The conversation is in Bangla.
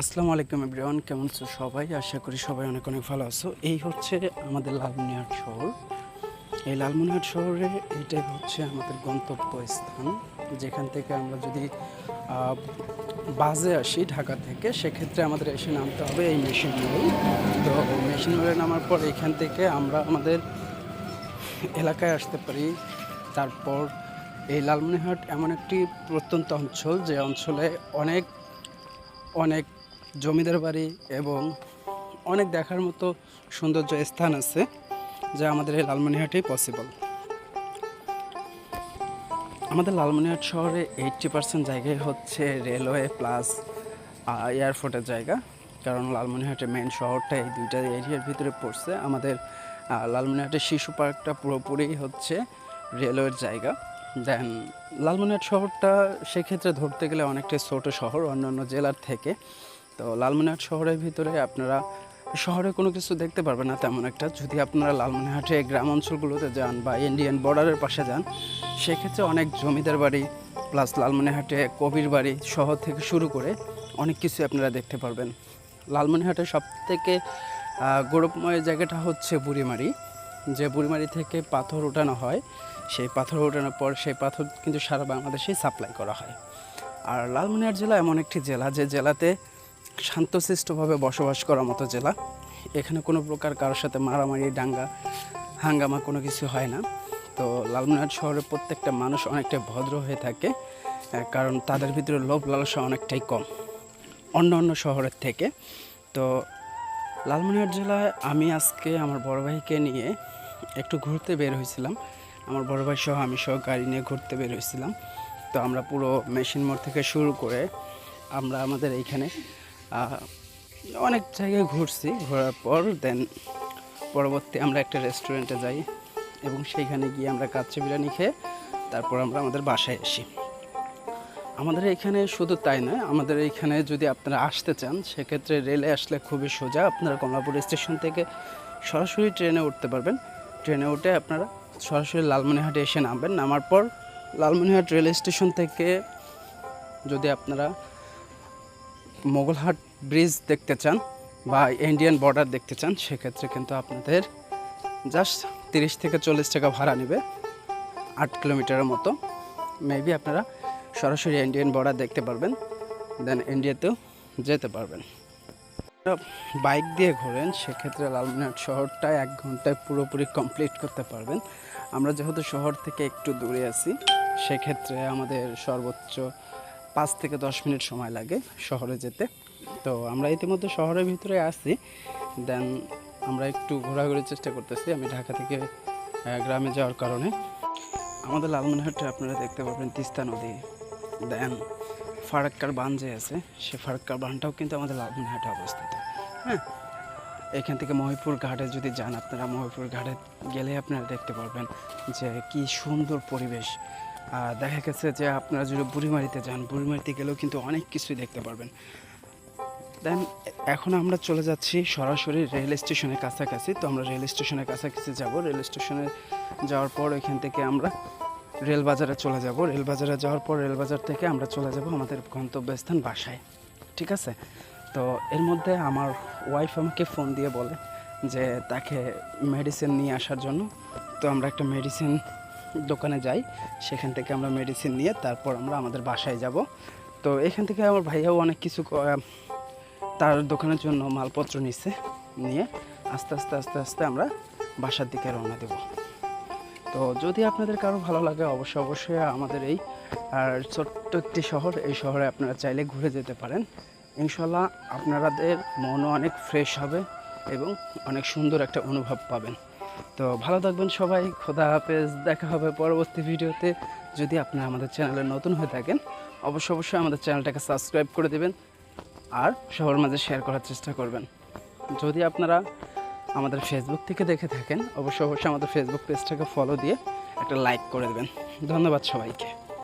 আসসালামু আলাইকুম এভরিওয়ান কেমন আছো সবাই? আশা করি সবাই অনেক অনেক ভালো আছো। এই হচ্ছে আমাদের লালমনিহাট শহর। এই লালমনিহাট শহরে এটাই হচ্ছে আমাদের গন্তব্য স্থান যেখান থেকে আমরা যদি বাসে আসি ঢাকা থেকে, সেক্ষেত্রে আমাদের এসে নামতে হবে এই মেশিন মোড় তো মেশিন মোড়ে নামার পর এখান থেকে আমরা আমাদের এলাকায় আসতে পারি। তারপর এই লালমনিহাট এমন একটি প্রত্যন্ত অঞ্চল, যে অঞ্চলে অনেক অনেক জমিদার বাড়ি এবং অনেক দেখার মতো সৌন্দর্য স্থান আছে যা আমাদের এই লালমনিরহাটেই পসিবল আমাদের লালমনিরহাট শহরে এইটটি পার্সেন্ট জায়গায় হচ্ছে রেলওয়ে প্লাস এয়ারপোর্টের জায়গা। কারণ লালমনিরহাটের মেন শহরটা এই দুইটা এরিয়ার ভিতরে পড়ছে। আমাদের আহ, লালমনিরহাটের শিশু পার্কটা পুরোপুরি হচ্ছে রেলওয়ের জায়গা। দেন লালমনিরহাট শহরটা সেক্ষেত্রে ধরতে গেলে অনেকটাই ছোট শহর অন্যান্য জেলার থেকে। তো লালমনিরহাট শহরের ভিতরে আপনারা শহরে কোনো কিছু দেখতে পারবেন না তেমন একটা। যদি আপনারা লালমনিরহাটে গ্রাম অঞ্চলগুলোতে যান বা ইন্ডিয়ান বর্ডারের পাশে যান, সেক্ষেত্রে অনেক জমিদার বাড়ি প্লাস লালমনিরহাটে কবির বাড়ি শহর থেকে শুরু করে অনেক কিছু আপনারা দেখতে পারবেন। লালমনিরহাটের সব থেকে গৌরবময় জায়গাটা হচ্ছে বুড়িমারি। যে বুড়িমারি থেকে পাথর ওঠানো হয়, সেই পাথর ওঠানোর পর সেই পাথর কিন্তু সারা বাংলাদেশেই সাপ্লাই করা হয়। আর লালমনিরহাট জেলা এমন একটি জেলা যে জেলাতে শান্তশিষ্টভাবে বসবাস করার মতো জেলা। এখানে কোনো প্রকার কারোর সাথে মারামারি ডাঙ্গা হাঙ্গামা কোনো কিছু হয় না। তো লালমনিরহাট শহরের প্রত্যেকটা মানুষ অনেকটাই ভদ্র হয়ে থাকে কারণ তাদের ভিতরে লোভ লালসা অনেকটাই কম অন্য অন্য শহরের থেকে। তো লালমনিরহাট জেলায় আমি আজকে আমার বড় ভাইকে নিয়ে একটু ঘুরতে বের হয়েছিলাম। আমার বড় ভাই সহ আমি সহ গাড়ি নিয়ে ঘুরতে বের হয়েছিলাম। তো আমরা পুরো মেশিন মোড় থেকে শুরু করে আমরা আমাদের এইখানে অনেক জায়গায় ঘুরছি, ঘোরার পর দেন পরবর্তী আমরা একটা রেস্টুরেন্টে যাই এবং সেইখানে গিয়ে আমরা কাচ্চি বিরিয়ানি খেয়ে তারপর আমরা আমাদের বাসায় আসি। আমাদের এখানে শুধু তাই নয় আমাদের এইখানে যদি আপনারা আসতে চান, সেক্ষেত্রে রেলে আসলে খুবই সোজা, আপনারা কমলাপুর স্টেশন থেকে সরাসরি ট্রেনে উঠতে পারবেন। ট্রেনে উঠে আপনারা সরাসরি লালমনিরহাটে এসে নামবেন, নামার পর লালমনিহাট রেল স্টেশন থেকে যদি আপনারা মোগলহাট ব্রিজ দেখতে চান বা ইন্ডিয়ান বর্ডার দেখতে চান, সেক্ষেত্রে কিন্তু আপনাদের জাস্ট তিরিশ থেকে চল্লিশ টাকা ভাড়া নেবে, আট কিলোমিটারের মতো। মেবি আপনারা সরাসরি ইন্ডিয়ান বর্ডার দেখতে পারবেন দেন ইন্ডিয়াতেও যেতে পারবেন। বাইক দিয়ে ঘোরেন, সেক্ষেত্রে লালমনিরহাট শহরটা এক ঘন্টায় পুরোপুরি কমপ্লিট করতে পারবেন। আমরা যেহেতু শহর থেকে একটু দূরে আছি, সেক্ষেত্রে আমাদের সর্বোচ্চ পাঁচ থেকে দশ মিনিট সময় লাগে শহরে যেতে। তো আমরা ইতিমধ্যে শহরের ভিতরে আছি। দেন আমরা একটু ঘোরাঘুরির চেষ্টা করতেছি। আমি ঢাকা থেকে গ্রামে যাওয়ার কারণে। আমাদের লালমনিরহাটে আপনারা দেখতে পাবেন তিস্তা নদী। দেন ফারাক্কার বান যে আছে, সে ফারাক্কার বানটাও কিন্তু আমাদের লালমনিরহাটে অবস্থিত। হ্যাঁ? এখান থেকে মহিপুর ঘাটে যদি যান, আপনারা মহিপুর ঘাটে গেলে আপনারা দেখতে পারবেন যে কি সুন্দর পরিবেশ। দেখা গেছে যে আপনারা যদি বুড়িমারিতে যান, বুড়িমারিতে গেলেও কিন্তু অনেক কিছুই দেখতে পারবেন। দেন এখন আমরা চলে যাচ্ছি সরাসরি রেল স্টেশনের কাছাকাছি। তো আমরা রেল স্টেশনের কাছাকাছি যাব। রেল স্টেশনে যাওয়ার পর ওইখান থেকে আমরা রেল বাজারে চলে যাব। রেল বাজারে যাওয়ার পর রেল বাজার থেকে আমরা চলে যাব আমাদের গন্তব্যস্থান বাসায়। ঠিক আছে? তো এর মধ্যে আমার ওয়াইফ আমাকে ফোন দিয়ে বলে যে তাকে মেডিসিন নিয়ে আসার জন্য। তো আমরা একটা মেডিসিন দোকানে যাই, সেখান থেকে আমরা মেডিসিন নিয়ে তারপর আমরা আমাদের বাসায় যাব। তো এখান থেকে আমার ভাইয়াও অনেক কিছু তার দোকানের জন্য মালপত্র নিচ্ছে নিয়ে আস্তে আস্তে আস্তে আস্তে আমরা বাসার দিকে রওনা দেব। তো যদি আপনাদের কারও ভালো লাগে, অবশ্যই অবশ্যই আমাদের এই, আর ছোট্ট একটি শহর, এই শহরে আপনারা চাইলে ঘুরে যেতে পারেন। ইনশাল্লাহ আপনাদের মনও অনেক ফ্রেশ হবে এবং অনেক সুন্দর একটা অনুভব পাবেন। তো ভালো থাকবেন সবাই, খোদা হাফেজ, দেখা হবে পরবর্তী ভিডিওতে। যদি আপনারা আমাদের চ্যানেলে নতুন হয়ে থাকেন, অবশ্য অবশ্যই আমাদের চ্যানেলটাকে সাবস্ক্রাইব করে দেবেন আর সবার মাঝে শেয়ার করার চেষ্টা করবেন। যদি আপনারা আমাদের ফেসবুক থেকে দেখে থাকেন, অবশ্য অবশ্যই আমাদের ফেসবুক পেজটাকে ফলো দিয়ে একটা লাইক করে দেবেন। ধন্যবাদ সবাইকে।